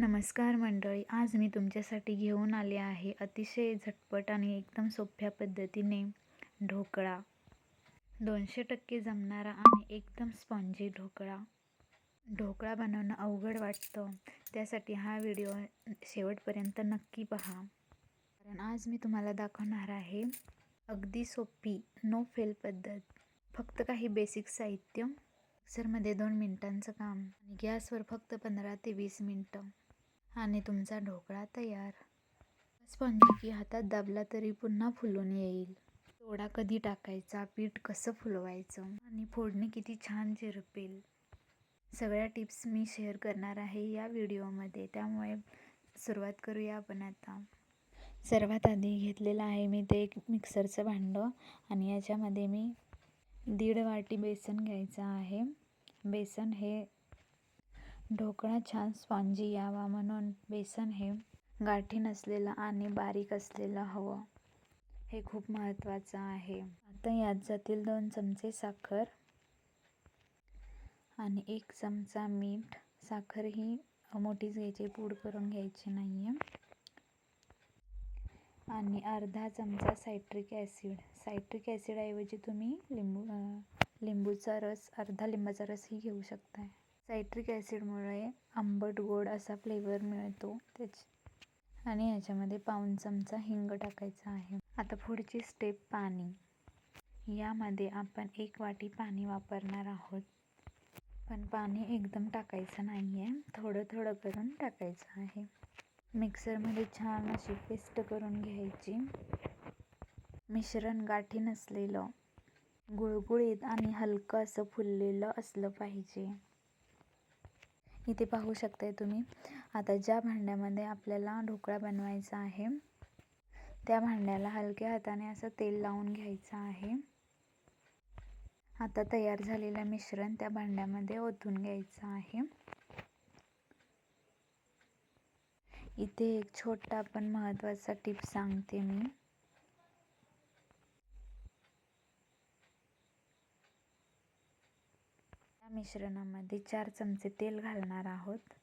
नमस्कार मंडळी आज मी तुमच्यासाठी घेऊन आले आहे अतिशय झटपट आणि एकदम सोप्या पद्धतीने ढोकळा. दोनशे टक्के जमणारा आणि एकदम स्पॉन्जी ढोकळा. ढोकळा बनवणं अवघड वाटतं. त्यासाठी हा व्हिडिओ शेवटपर्यंत नक्की पहा. कारण आज मी तुम्हाला दाखवणार आहे अगदी सोपी नो फेल पद्धत. फक्त काही बेसिक साहित्य. मिक्सरमध्ये दोन मिनटांचं काम. आणि गॅसवर फक्त पंधरा ते वीस मिनटं. आणि तुमचा ढोकळा तयार. स्पॉन्जी की हातात दाबला तरी पुन्हा फुलून येईल. सोडा कधी टाकायचा? पीठ कसं फुलवायचं? आणि फोडणी किती छान झिरपेल. सगळ्या टिप्स मी शेअर करणार आहे या व्हिडिओमध्ये. त्यामुळे सुरुवात करूया आपण आता. सर्वात आधी घेतलेलं आहे मी ते एक मिक्सरचं भांडं आणि याच्यामध्ये मी दीड वाटी बेसन घ्यायचं आहे. बेसन हे ढोकळा छान स्पॉन्जी यावा म्हणून बेसन हे गाठी नसलेलं आणि बारीक असलेलं हवं. हे खूप महत्त्वाचं आहे. आता यात जातील दोन चमचे साखर आणि एक चमचा मीठ. साखर ही मोठीच घ्यायची पूड करून घ्यायची नाही आहे आणि अर्धा चमचा सायट्रिक ॲसिड. सायट्रिक ॲसिडऐवजी तुम्ही लिंबू लिंबूचा रस अर्धा लिंबाचा रसही घेऊ शकता सायट्रिक ॲसिडमुळे आंबट गोड असा फ्लेवर मिळतो. त्याच आणि याच्यामध्ये पाऊन चमचा हिंग टाकायचा आहे. आता पुढची स्टेप पाणी. यामध्ये आपण एक वाटी पाणी वापरणार आहोत. पण पाणी एकदम टाकायचं नाही आहे थोडं थोडं करून टाकायचं आहे. मिक्सरमध्ये छान अशी पेस्ट करून घ्यायची. मिश्रण गाठी नसलेलं गुळगुळीत आणि हलकं असं फुललेलं असलं पाहिजे. इथे पाहू शकताय तुम्ही. आता ज्या भांड्यामध्ये आपल्याला ढोकळा बनवायचा आहे त्या भांड्याला हलक्या हाताने असं तेल लावून घ्यायचं आहे. आता तयार झालेलं मिश्रण त्या भांड्यामध्ये ओतून घ्यायचं आहे. इथे एक छोटा पण महत्त्वाचा टिप सांगते मी. मिश्रणामध्ये चार चमचे तेल घालणार आहोत.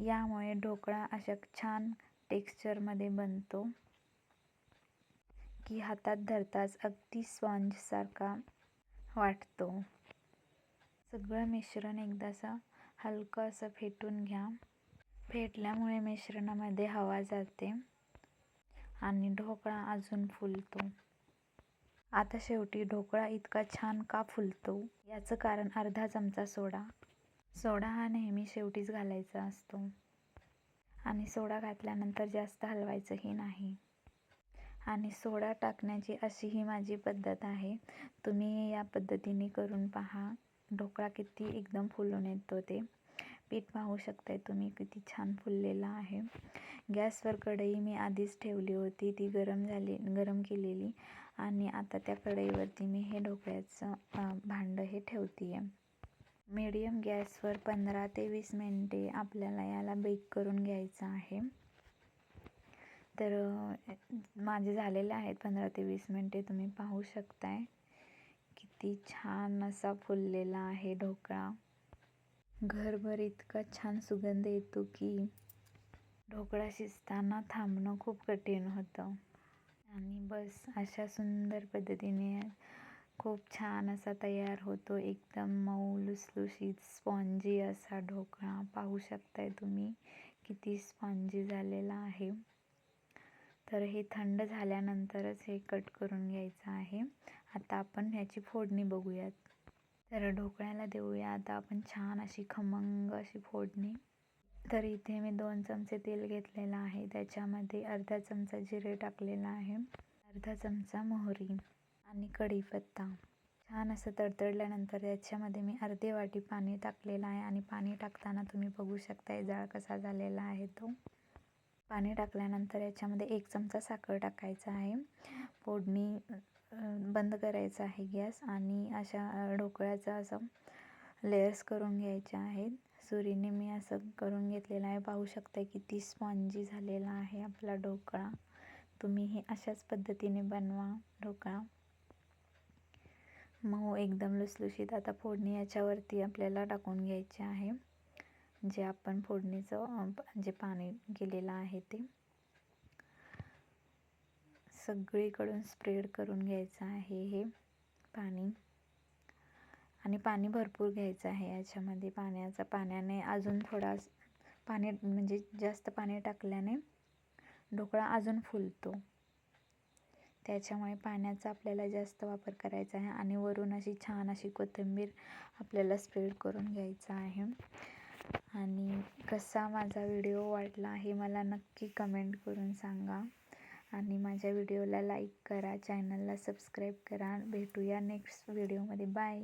यामुळे ढोकळा अशा छान टेक्स्चरमध्ये बनतो की हातात धरताच अगदी स्पॉन्जसारखा वाटतो. सगळं मिश्रण एकदासा हलकं असं फेटून घ्या. फेटल्यामुळे मिश्रणामध्ये हवा जाते आणि ढोकळा अजून फुलतो. आता शेवटी ढोकळा इतका छान का फुलतो? याचं कारण अर्धा चमचा सोडा. सोडा हा नेहमी शेवटीच घालायचा असतो. आणि सोडा घातल्यानंतर जास्त हलवायचंही नाही. आणि सोडा टाकण्याची अशी ही माझी पद्धत आहे. तुम्ही या पद्धतीने करून पहा. ढोकळा किती एकदम फुलून येतो ते. पीठ पाहू शकताय तुम्ही किती छान फुललेलं आहे. गॅसवर कढई मी आधीच ठेवली होती. ती गरम झाली गरम केलेली. आणि आता त्या कढईवरती मी हे ढोकळ्याचं भांडं हे ठेवते आहे मीडियम गॅसवर पंधरा ते वीस मिनटे आपल्याला याला बेक करून घ्यायचं आहे. तर माझे झालेले आहेत पंधरा ते वीस मिनटे तुम्ही पाहू शकताय. किती छान असा फुललेला आहे ढोकळा. घरभर इतका छान सुगंध येतो की ढोकळा शिजताना थांबणं खूप कठीण होतं. आणि बस अशा सुंदर पद्धतीने खूप छान असा तयार होतो. एकदम मऊ लुसलुशीत स्पॉन्जी असा ढोकळा पाहू शकताय तुम्ही किती स्पॉन्जी झालेला आहे. तर हे थंड झाल्यानंतरच हे कट करून घ्यायचं आहे. आता आपण ह्याची फोडणी बघूयात. तर ढोकळ्याला देऊया. आता आपण छान अशी खमंग अशी फोडणी. तर इथे मी दोन चमचे तेल घेतलेलं आहे. त्याच्यामध्ये अर्धा चमचा जिरे टाकलेला आहे. अर्धा चमचा मोहरी आणि कढीपत्ता. छान असं तडतडल्यानंतर त्याच्यामध्ये मी अर्धे वाटी पाणी टाकलेलं आहे आणि पाणी टाकताना तुम्ही बघू शकता जाळ कसा झालेला आहे तो. पाणी टाकल्यानंतर याच्यामध्ये एक चमचा साखर टाकायचा आहे. फोडणी बंद करायचा आहे गॅस आणि अशा ढोकळ्याचं असं लेयर्स करून घ्यायच्या आहेत. सुरीने मी असं करून घेतलेलं आहे. पाहू शकता किती स्पॉन्जी झालेला आहे आपला ढोकळा. तुम्ही हे अशाच पद्धतीने बनवा ढोकळा. मऊ एकदम लुसलुशीत. आता फोडणी याच्यावरती आपल्याला टाकून घ्यायची आहे. जे आपण फोडणीचं जे पाणी गेलेलं आहे ते. सगळीकडून स्प्रेड करून घ्यायचं आहे हे पाणी. आणि पाणी भरपूर घ्यायचं आहे याच्यामध्ये पाण्याचा. पाण्याने अजून थोडा पाणी म्हणजे जास्त पाणी टाकल्याने ढोकळा अजून फुलतो. त्याच्यामुळे पाण्याचा आपल्याला जास्त वापर करायचा आहे आणि वरून अशी छान अशी कोथिंबीर आपल्याला स्प्रेड करून घ्यायचा आहे. आणि कसा माझा व्हिडिओ वाटला हे मला नक्की कमेंट करून सांगा. आणि माझ्या व्हिडिओला लाईक करा चॅनलला सबस्क्राईब करा. भेटूया नेक्स्ट व्हिडिओमध्ये. बाय.